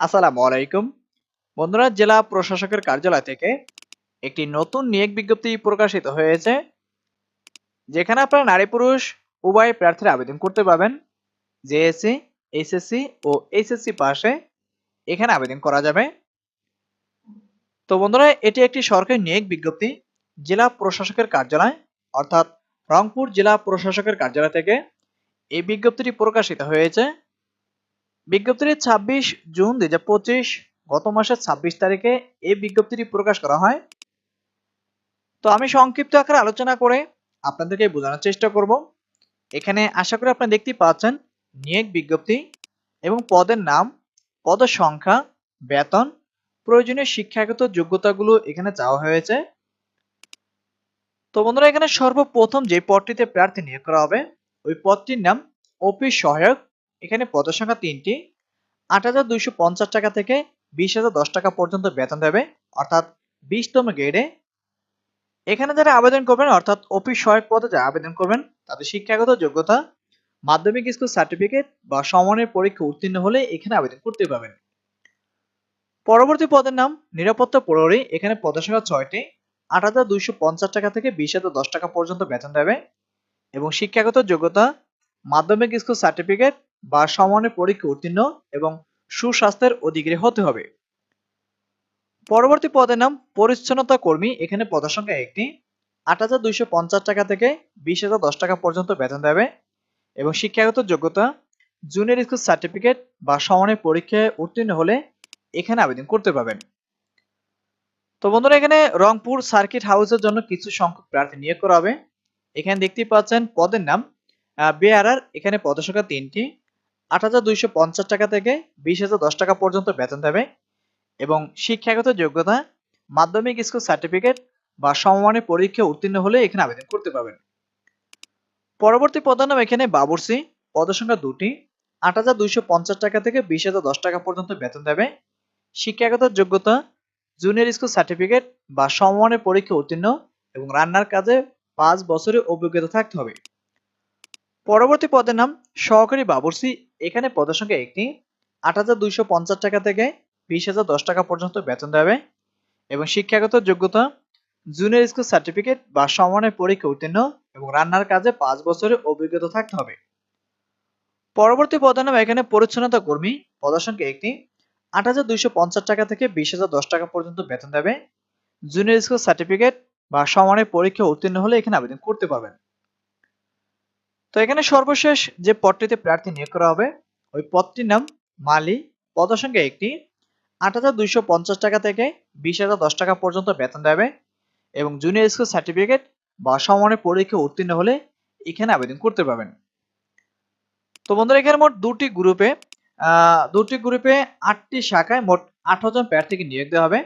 আসসালামু আলাইকুম বন্ধুরা, জেলা প্রশাসকের কার্যালয় থেকে একটি নতুন নিয়োগ বিজ্ঞপ্তি প্রকাশিত হয়েছে, যেখানে আপনারা নারী পুরুষ উভয় প্রার্থীরা আবেদন করতে পারবেন জেএসসি এইচএসসি ও এইচএসসি পাশে এখানে আবেদন করা যাবে। তো বন্ধুরা, এটি একটি সরকারি নিয়োগ বিজ্ঞপ্তি, জেলা প্রশাসকের কার্যালয়, অর্থাৎ রংপুর জেলা প্রশাসকের কার্যালয় থেকে এই বিজ্ঞপ্তিটি প্রকাশিত হয়েছে। বিজ্ঞপ্তিটি ছাব্বিশ জুন দুই হাজার পঁচিশ, গত মাসের ছাব্বিশ তারিখে এই বিজ্ঞপ্তিটি প্রকাশ করা হয়। তো আমি সংক্ষিপ্ত আকারে আলোচনা করে আপনাদেরকে বোঝানোর চেষ্টা করব। এখানে আশা করি আপনারা দেখতেই পাচ্ছেন নিয়োগ বিজ্ঞপ্তি এবং পদের নাম, পদের সংখ্যা, বেতন, প্রয়োজনীয় শিক্ষাগত যোগ্যতাগুলো এখানে চাওয়া হয়েছে। তো বন্ধুরা, এখানে সর্বপ্রথম যে পদটিতে প্রার্থী নিয়োগ করা হবে, ওই পদটির নাম অফিস সহায়ক এখানে পদের সংখ্যা তিনটি। আট হাজার দুইশো পঞ্চাশ টাকা থেকে বিশ হাজার দশ টাকা পর্যন্ত বেতন দেবে, অর্থাৎ বিশতম গ্রেডে এখানে যারা আবেদন করবেন, অর্থাৎ অফিস সহায়ক পদে যারা আবেদন করবেন, তাদের শিক্ষাগত যোগ্যতা, মাধ্যমিক স্কুল সার্টিফিকেট বা সমানের পরীক্ষা উত্তীর্ণ হলে এখানে আবেদন করতে পারবেন। পরবর্তী পদের নাম, নিরাপত্তা প্রহরী। এখানে পদের সংখ্যা ছয়টি। আট হাজার দুইশো পঞ্চাশ টাকা থেকে বিশ হাজার দশ টাকা পর্যন্ত বেতন দেবে এবং শিক্ষাগত যোগ্যতা মাধ্যমিক স্কুল সার্টিফিকেট বা সমানের পরীক্ষা উত্তীর্ণ এবং সুস্বাস্থ্যের অধিকারী হতে হবে। পরবর্তী পদের নাম পরিচ্ছন্নতা কর্মী। এখানে পদের সংখ্যা একটি। আট হাজার দুইশো পঞ্চাশ টাকা থেকে বিশ হাজার দশ টাকা পর্যন্ত বেতন দেবে এবং শিক্ষাগত যোগ্যতা। জুনিয়র স্কুল সার্টিফিকেট বা সমানের পরীক্ষায় উত্তীর্ণ হলে এখানে আবেদন করতে পারবেন। তো বন্ধুরা, এখানে রংপুর সার্কিট হাউসের জন্য কিছু সংখ্যক প্রার্থী নিয়োগ করা হবে। এখানে দেখতেই পাচ্ছেন পদের নাম বেয়ারার এখানে পদের সংখ্যা তিনটি। আট হাজার দুইশো পঞ্চাশ টাকা থেকে বিশ হাজার দশ টাকা পর্যন্ত বেতন দেবে এবং শিক্ষাগত যোগ্যতা, মাধ্যমিক স্কুল সার্টিফিকেট বা সমমানের পরীক্ষা উত্তীর্ণ হলে এখানে আবেদন করতে পারবেন। পরবর্তী পদের নাম এখানে বাবুরসি, পদসংখ্যা দুটি। আট হাজার দুইশো পঞ্চাশ টাকা থেকে বিশ হাজার দশ টাকা পর্যন্ত বেতন দেবে। শিক্ষাগত যোগ্যতা, জুনিয়র স্কুল সার্টিফিকেট বা সমমানের পরীক্ষা উত্তীর্ণ এবং রান্নার কাজে পাঁচ বছরের অভিজ্ঞতা থাকতে হবে। পরবর্তী পদের নাম সহকারী বাবুর্চি। এখানে পদের সংখ্যা একটি আট হাজার দুইশো পঞ্চাশ টাকা থেকে বিশ টাকা পর্যন্ত বেতন দেবে এবং শিক্ষাগত যোগ্যতা জুনিয়র স্কুল সার্টিফিকেট বা সমানের পরীক্ষা উত্তীর্ণ এবং রান্নার কাজে পাঁচ বছরের অভিজ্ঞতা থাকতে হবে। পরবর্তী পদের নাম এখানে পরিচ্ছন্নতা কর্মী। পদের সংখ্যা একটি আট হাজার দুইশো পঞ্চাশ টাকা থেকে বিশ টাকা পর্যন্ত বেতন দেবে জুনিয়র স্কুল সার্টিফিকেট বা সমানের পরীক্ষা উত্তীর্ণ হলে এখানে আবেদন করতে পারবেন। তো এখানে সর্বশেষ যে পদটিতে প্রার্থী নিয়োগ করা হবে, ওই পদটির নাম মালি। পদসংখ্যা একটি আট হাজার দুইশো পঞ্চাশ টাকা থেকে বিশ হাজার দশ টাকা পর্যন্ত বেতন দেবে এবং জুনিয়র স্কুল সার্টিফিকেট বা সমানের পরীক্ষা উত্তীর্ণ হলে এখানে আবেদন করতে পারবেন। তো বন্ধুরা, এখানে মোট দুটি গ্রুপে দুটি গ্রুপে আটটি শাখায় মোট আঠারো জন প্রার্থীকে নিয়োগ দেওয়া হবে।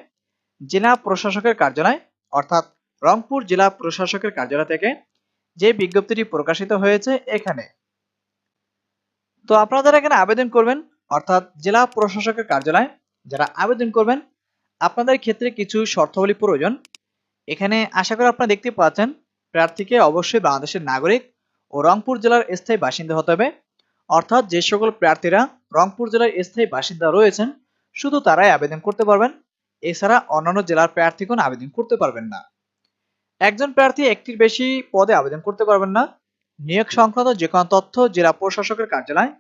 জেলা প্রশাসকের কার্যালয় অর্থাৎ রংপুর জেলা প্রশাসকের কার্যালয় থেকে যে বিজ্ঞপ্তিটি প্রকাশিত হয়েছে এখানে। তো আপনারা যারা এখানে আবেদন করবেন, অর্থাৎ জেলা প্রশাসকের কার্যালয়, যারা আবেদন করবেন, আপনাদের ক্ষেত্রে কিছু শর্তাবলী প্রয়োজন। এখানে আশা করি আপনারা দেখতে পাচ্ছেন, প্রার্থীকে অবশ্যই বাংলাদেশের নাগরিক ও রংপুর জেলার স্থায়ী বাসিন্দা হতে হবে। অর্থাৎ যে সকল প্রার্থীরা রংপুর জেলার স্থায়ী বাসিন্দা রয়েছেন, শুধু তারাই আবেদন করতে পারবেন। এছাড়া অন্যান্য জেলার প্রার্থীগণ আবেদন করতে পারবেন না। একজন প্রার্থী একটির বেশি পদে আবেদন করতে পারবেন না। নিয়োগ সংক্রান্ত যে কোনো তথ্য জেলা প্রশাসকের কার্যালয়,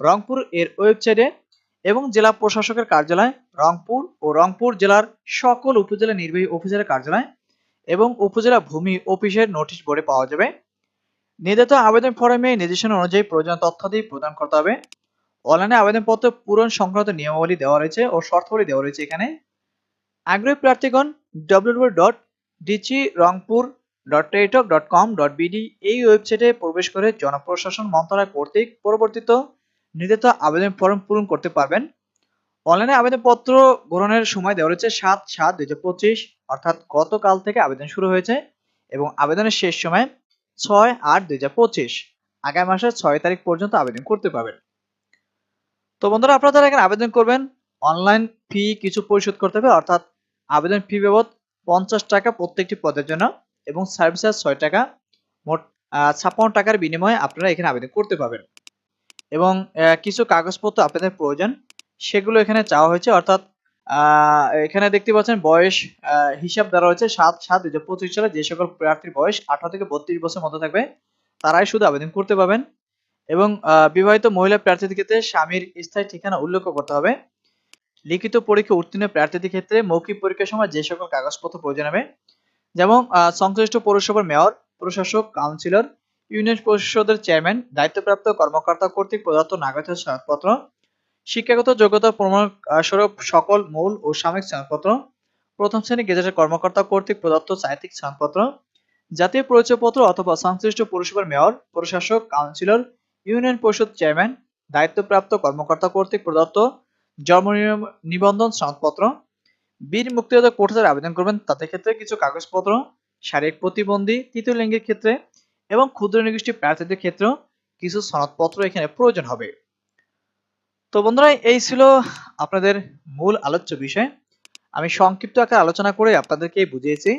রংপুর এর ওয়েবসাইটে এবং জেলা প্রশাসকের কার্যালয়, রংপুর ও রংপুর জেলার সকল উপজেলা নির্বাহী অফিসারের কার্যালয় এবং উপজেলা ভূমি অফিসের নোটিশ বোর্ডে পাওয়া যাবে। নির্ধারিত আবেদন ফর্মে নির্দেশনা অনুযায়ী প্রয়োজনীয় তথ্যাদি প্রদান করতে হবে। অনলাইনে আবেদনপত্র পূরণ সংক্রান্ত নিয়মাবলী দেওয়া রয়েছে ও শর্তাবলী দেওয়া রয়েছে এখানে। আগ্রহী প্রার্থীগণ W dot DC, Rangpur dot teletalk dot com dot BD এই ওয়েবসাইটে প্রবেশ করে জনপ্রশাসন মন্ত্রণালয় কর্তৃক পরবর্তীত নির্ধারিত আবেদন ফর্ম পূরণ করতে পারবেন। অনলাইনে আবেদনপত্র গ্রহণের সময় দেওয়া রয়েছে সাত সাত দুই পঁচিশ, অর্থাৎ গতকাল থেকে আবেদন শুরু হয়েছে এবং আবেদনের শেষ সময় ছয় আট দুই পঁচিশ, আগামী মাসের ছয় তারিখ পর্যন্ত আবেদন করতে পারবেন। তো বন্ধুরা, আপনারা যারা এখানে আবেদন করবেন অনলাইন ফি কিছু পরিশোধ করতে হবে, অর্থাৎ আবেদন ফি বাবদ পঞ্চাশ টাকা প্রত্যেকটি পদের জন্য এবং সার্ভিস চার্জ ছয় টাকা। মোট ছাপ্পান্ন টাকার বিনিময়ে আপনারা এখানে আবেদন করতে পারবেন। এবং কিছু কাগজপত্র আপনাদের প্রয়োজন, সেগুলো এখানে চাওয়া হয়েছে। অর্থাৎ এখানে দেখতে পাচ্ছেন বয়স হিসাব দেওয়া হয়েছে সাত সাত দুই হাজার পঁচিশ সালে। যে সকল প্রার্থীর বয়স আঠারো থেকে বত্রিশ বছর মতো থাকবে, তারাই শুধু আবেদন করতে পারবেন। এবং বিবাহিত মহিলা প্রার্থীদের ক্ষেত্রে স্বামীর স্থায়ী ঠিকানা উল্লেখ করতে হবে। লিখিত পরীক্ষা উত্তীর্ণ প্রার্থীদের ক্ষেত্রে মৌখিক পরীক্ষার সময় যে সকল কাগজপত্র প্রয়োজন হবে, যেমন সংশ্লিষ্ট পৌরসভার মেয়র, প্রশাসক, কাউন্সিলর, ইউনিয়ন পরিষদের চেয়ারম্যান, দায়িত্বপ্রাপ্ত কর্মকর্তা কর্তৃক প্রদত্ত নাগরিক সনদপত্র শিক্ষাগত যোগ্যতা প্রমাণ স্বরূপ সকল মূল ও সাময়িক সনদপত্র প্রথম শ্রেণি গেজেটের কর্মকর্তা কর্তৃক প্রদত্ত সাহিত্যিক সনদপত্র জাতীয় পরিচয়পত্র অথবা সংশ্লিষ্ট পৌরসভার মেয়র, প্রশাসক, কাউন্সিলর, ইউনিয়ন পরিষদ চেয়ারম্যান, দায়িত্বপ্রাপ্ত কর্মকর্তা কর্তৃক প্রদত্ত জন্ম নিবন্ধন সনদপত্র বীর মুক্তিযোদ্ধা কোর্টে আবেদন করবেন, তাদের ক্ষেত্রে কিছু কাগজপত্র, শারীরিক প্রতিবন্ধী, তৃতীয় লিঙ্গের ক্ষেত্রে এবং ক্ষুদ্র নিগোষ্ঠী প্রার্থীদের ক্ষেত্রেও কিছু সনদপত্র এখানে প্রয়োজন হবে। তো বন্ধুরা, এই ছিল আপনাদের মূল আলোচ্য বিষয়। আমি সংক্ষিপ্ত আকার আলোচনা করে আপনাদেরকে বুঝিয়েছি।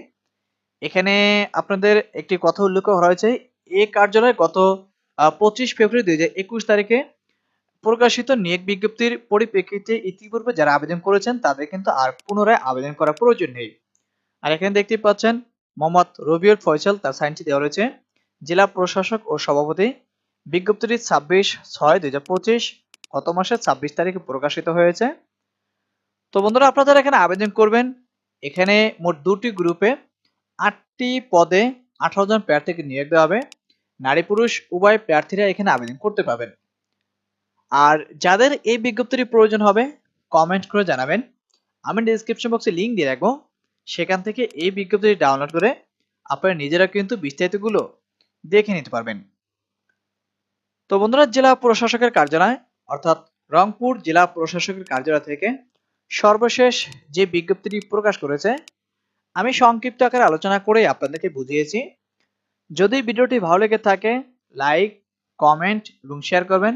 এখানে আপনাদের একটি কথা উল্লেখ করা হয়েছে এই কার্যালয়ে গত পঁচিশ ফেব্রুয়ারি দুই হাজার একুশ তারিখে প্রকাশিত নিয়োগ বিজ্ঞপ্তির পরিপ্রেক্ষিতে ইতিপূর্বে যারা আবেদন করেছেন, তাদের কিন্তু আর পুনরায় আবেদন করার প্রয়োজন নেই। আর এখানে দেখতে পাচ্ছেন, মোহাম্মদ রবিউল ফয়সাল, তার সাইনটি দেওয়া রয়েছে। জেলা প্রশাসক ও সভাপতি, বিজ্ঞপ্তিটি ছাব্বিশ ছয় দুই হাজার পঁচিশ, গত মাসের ছাব্বিশ তারিখে প্রকাশিত হয়েছে। তো বন্ধুরা, আপনারা এখানে আবেদন করবেন। এখানে মোট দুটি গ্রুপে আটটি পদে আঠারো জন প্রার্থীকে নিয়োগ দেওয়া হবে। নারী পুরুষ, উভয় প্রার্থীরা এখানে আবেদন করতে পারবেন। আর যাদের এই বিজ্ঞপ্তির প্রয়োজন হবে কমেন্ট করে জানাবেন। আমি ডিসক্রিপশন বক্সে লিংক দিয়ে রাখব। সেখান থেকে এই বিজ্ঞপ্তিটি ডাউনলোড করে আপনারা নিজেরা কিন্তু বিস্তারিতগুলো দেখে নিতে পারবেন। তো বন্ধুরা, জেলা প্রশাসকের কার্যালয়, অর্থাৎ রংপুর জেলা প্রশাসকের কার্যালয় থেকে সর্বশেষ যে বিজ্ঞপ্তিটি প্রকাশ করেছে, আমি সংক্ষিপ্ত আকারে আলোচনা করে আপনাদেরকে বুঝিয়েছি। যদি ভিডিওটি ভালো লেগে থাকে লাইক কমেন্ট এবং শেয়ার করবেন।